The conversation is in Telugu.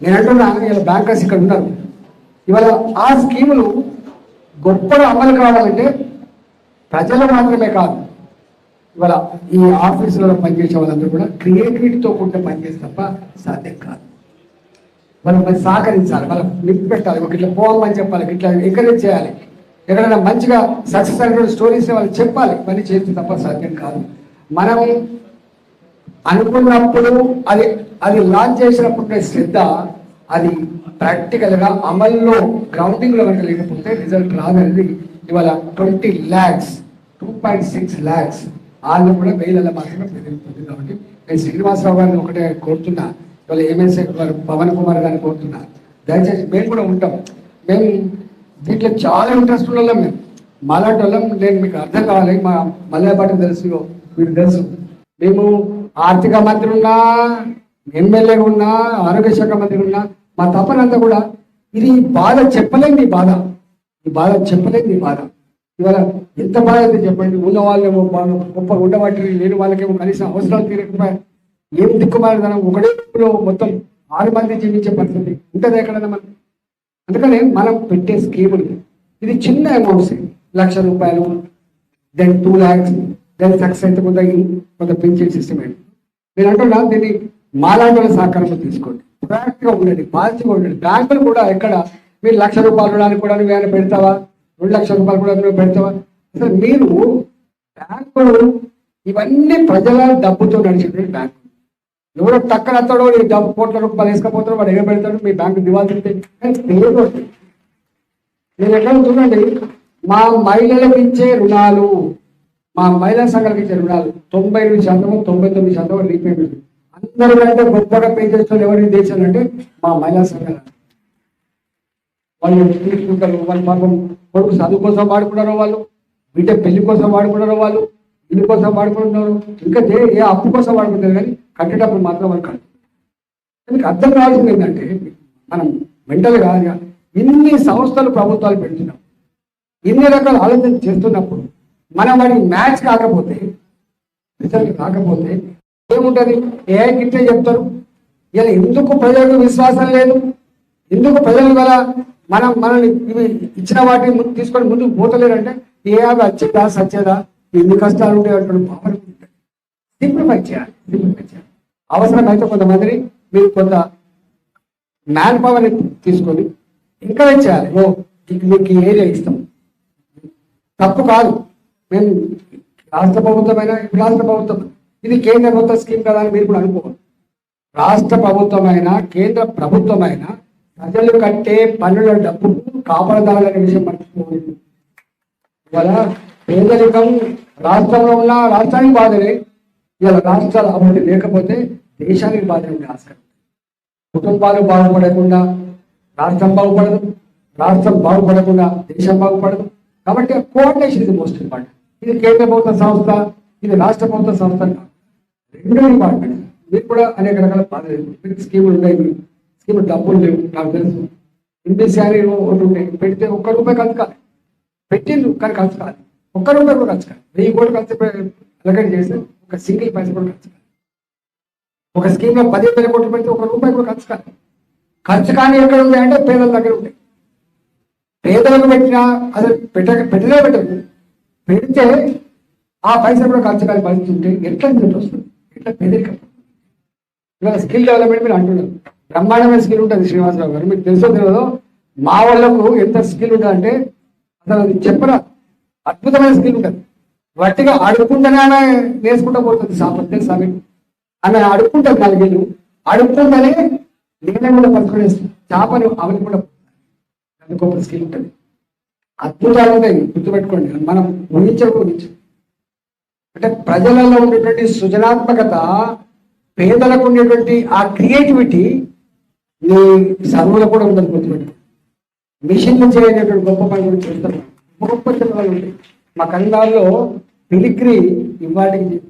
నేను అంటున్నా ఇలా బ్యాంకర్స్ ఇక్కడ ఉన్నారు. ఇవాళ ఆ స్కీములు గొప్పగా అమలు కావాలంటే ప్రజలు మాత్రమే కాదు ఇవాళ ఈ ఆఫీసులలో పనిచేసే వాళ్ళందరూ కూడా క్రియేటివిటీతో కూడిన పనిచేసి తప్ప సాధ్యం కాదు. వాళ్ళు మరి సహకరించాలి వాళ్ళ నింపి పెట్టాలి ఒక ఇట్లా పోవమని చెప్పాలి ఇట్లా ఎంకరేజ్ చేయాలి. ఎక్కడైనా మంచిగా సక్సెస్ అయినటువంటి స్టోరీస్ వాళ్ళు చెప్పాలి పని చేస్తే తప్ప సాధ్యం కాదు. మనం అనుకున్నప్పుడు అది అది లాంచ్ చేసినప్పుడు ఉండే శ్రద్ధ అది ప్రాక్టికల్గా అమల్లో గ్రౌండింగ్లో కనుక లేకపోతే రిజల్ట్ రాదనేది ఇవాళ twenty lakhs two point six lakhs వాళ్ళు కూడా వేలలో మాత్రమే పెరుగుతుంది కాబట్టి నేను శ్రీనివాసరావు గారిని ఒకటే కోరుతున్నా. ఇవాళ ఎంఎస్ఏ గారు పవన్ కుమార్ గారిని కోరుతున్నా. దయచేసి మేము కూడా ఉంటాం. మేము దీంట్లో చాలా ఇంట్రెస్ట్ ఉన్న మేము. మాలాంటి వాళ్ళం నేను మీకు అర్థం కావాలి. మా మల్లెపాటి తెలుసు మీరు తెలుసు. మేము ఆర్థిక మంత్రి ఉన్నా ఎమ్మెల్యే ఉన్నా ఆరోగ్య శాఖ మంత్రి ఉన్నా మా తపనంతా కూడా ఇది బాధ చెప్పలేని నీ బాధ. ఈ బాధ చెప్పలేని నీ బాధ. ఇవాళ ఎంత బాధ అయితే చెప్పండి. ఉన్న వాళ్ళేమో బాగా గొప్ప ఉండబట్టి లేని వాళ్ళకేమో కనీసం అవసరాలు తీరకపోయా. ఏం దిక్కుమాలిదనం ఒకటే మొత్తం ఆరు మంది జీవించే పరిస్థితి ఉంటుంది ఎక్కడన్నా మనం అందుకని మనం పెట్టే స్కీములు ఇది చిన్న అమౌంట్స్ లక్ష రూపాయలు then two lakhs then success అయితే కొంత కొంత పెన్షన్ సిస్టమ్ అండి నేను అంటున్నా దీన్ని మాలాంటి సహకారంలో తీసుకోండి. ప్రాక్టిగా ఉండండి పాజిటివ్గా ఉండండి. బ్యాంకులు కూడా ఎక్కడ? మీరు లక్ష రూపాయలు రుణానికి కూడా నువ్వు ఏమైనా పెడతావా? రెండు లక్షల రూపాయలు కూడా నువ్వు పెడతావా? అసలు మీరు బ్యాంకులు ఇవన్నీ ప్రజల డబ్బుతో నడిచేటువంటి బ్యాంకు ఎవరో టక్కన అత్తాడో నీ డబ్బు కోట్ల రూపాయలు వేసుకపోతాడో వాడు ఎగ పెడతాడు? మీ బ్యాంకు దివాళీ తింటే. నేను ఎక్కడ చూడండి మా మహిళలకు ఇచ్చే రుణాలు మా మహిళా సంఘాలకు ఇచ్చే రుణాలు తొంభై ఎనిమిది శాతం తొంభై తొమ్మిది శాతం రీపేమెంట్ అందరికంటే గొప్పగా పే చేస్తున్న ఎవరిని దేశాలు అంటే మా మహిళా సంఘాలు. వాళ్ళు తీసుకుంటారు? వాళ్ళ పాపం కొడుకు చదువు కోసం వాడుకున్నారో వాళ్ళు బిడ్డ పెళ్ళి కోసం వాడుకున్నారో వాళ్ళు ఇల్లు కోసం వాడుకుంటున్నారు. ఇంకా ఏ అప్పు కోసం వాడుకుంటారు కానీ కట్టేటప్పుడు మాత్రం వాళ్ళు కట్టారు మీకు అర్థం కావాల్సింది ఏంటంటే మనం మెంటల్గా ఇన్ని సంస్థలు ప్రభుత్వాలు పెడుతున్నాం. ఇన్ని రకాల ఆలోచన చేస్తున్నప్పుడు మనం వాడికి మ్యాచ్ కాకపోతే రిజల్ట్ కాకపోతే ఏముంటది? ఏ గిట్టే చెప్తారు. ఇలా ఎందుకు ప్రజలకు విశ్వాసం లేదు? ఎందుకు ప్రజలు గల మనం మనల్ని ఇవి ఇచ్చిన వాటిని ముందు తీసుకొని ముందుకు పోతలేరంటే ఏ అవి వచ్చేదా సచ్చేదా? ఎన్ని కష్టాలు ఉంటాయి అంటాడు పవర్ సింప్లిఫై చేయాలి సింప్లిఫై చేయాలి. అవసరమైతే కొంతమందిని మీరు కొంత మ్యాన్ పవర్ని తీసుకొని ఎంకరేజ్ చేయాలి. ఓ మీకు ఏరియా ఇస్తాం తప్పు కాదు. మేము రాష్ట్ర ప్రభుత్వమైన రాష్ట్ర ప్రభుత్వం. ఇది కేంద్ర ప్రభుత్వ స్కీమ్ కదా అని మీరు కూడా అనుకోవాలి. రాష్ట్ర ప్రభుత్వమైన కేంద్ర ప్రభుత్వమైన ప్రజలు కట్టే పన్నుల డబ్బు కాపాడదాలనే విషయం మర్చిపోయింది ఇవాళ పేదరికం రాష్ట్రంలో ఉన్న రాష్ట్రానికి బాధనే ఇవాళ రాష్ట్రాల అభివృద్ధి లేకపోతే దేశానికి బాధ ఉండే ఆస్కారం. కుటుంబాలు బాగుపడకుండా రాష్ట్రం బాగుపడదు రాష్ట్రం బాగుపడకుండా దేశం బాగుపడదు. కాబట్టి కోఆర్డినేషన్ ఇది మోస్ట్ ఇంపార్టెంట్ ఇది కేంద్ర ప్రభుత్వ సంస్థ ఇది రాష్ట్ర ప్రభుత్వ సంస్థ కాదు. రెండు ఇంపార్టెంట్ మీకు కూడా అనేక రకాల బాధలు మీకు స్కీములు ఉన్నాయి. స్కీములు డబ్బులు లేవు నాకు తెలుసు. ఎంపీసీ అని ఒకటి ఉంటాయి పెడితే ఒక్క రూపాయి ఖర్చు కాదు. పెట్టిండ్రు కానీ ఖర్చు కాదు. ఒక్క రూపాయి కూడా ఖర్చు కాదు. వెయ్యి కోట్లు ఖర్చు అలగడి చేస్తే ఒక సింగిల్ పైస కూడా ఖర్చు కాదు. ఒక స్కీమ్లో పది వేల కోట్లు పెడితే ఒక రూపాయి కూడా ఖర్చు కాదు. ఖర్చు కానీ ఎక్కడ ఉంది అంటే పేదల దగ్గర ఉంటాయి పేదలకు పెట్టినా అసలు పెట్ట పెట్టలే పెట్టదు పెడితే ఆ పైసలు కూడా ఖర్చు కాని పరిస్థితి ఉంటే ఎట్లా రిజల్ట్ వస్తుంది? ఎట్లా పేదరికం ఇవాళ స్కిల్ డెవలప్మెంట్ మీరు అంటున్నారు. బ్రహ్మాండమైన స్కిల్ ఉంటుంది శ్రీనివాసరావు గారు. మీకు తెలుసో తెలియదో మా వాళ్ళకు ఎంత స్కిల్ ఉంటుందంటే అసలు అది చెప్పరా? అద్భుతమైన స్కిల్ ఉంటుంది. వట్టిగా అడుక్కుంటేనే నేర్చుకుంటూ పోతుంది సామర్థ్యం సమయం ఆమె అడుక్కుంటుంది నాలుగేళ్ళు. అడుక్కుంటేనే నేనే కూడా పట్టుకునేస్తుంది చేపను అవని కూడా అది గొప్ప స్కిల్ ఉంటుంది. అద్భుతాలు ఉంటాయి గుర్తుపెట్టుకోండి. మనం ఊహించకు అంటే ప్రజలలో ఉండేటువంటి సృజనాత్మకత పేదలకు ఉండేటువంటి ఆ క్రియేటివిటీ నీ సర్వులో కూడా ఉందని గుర్తుపెట్టు మిషన్లు చేయనటువంటి గొప్ప పని కూడా చేస్తారు. గొప్ప చిత్రాలు ఉంటాయి. మా కంగారులో పిలిగ్రి ఇవాటికి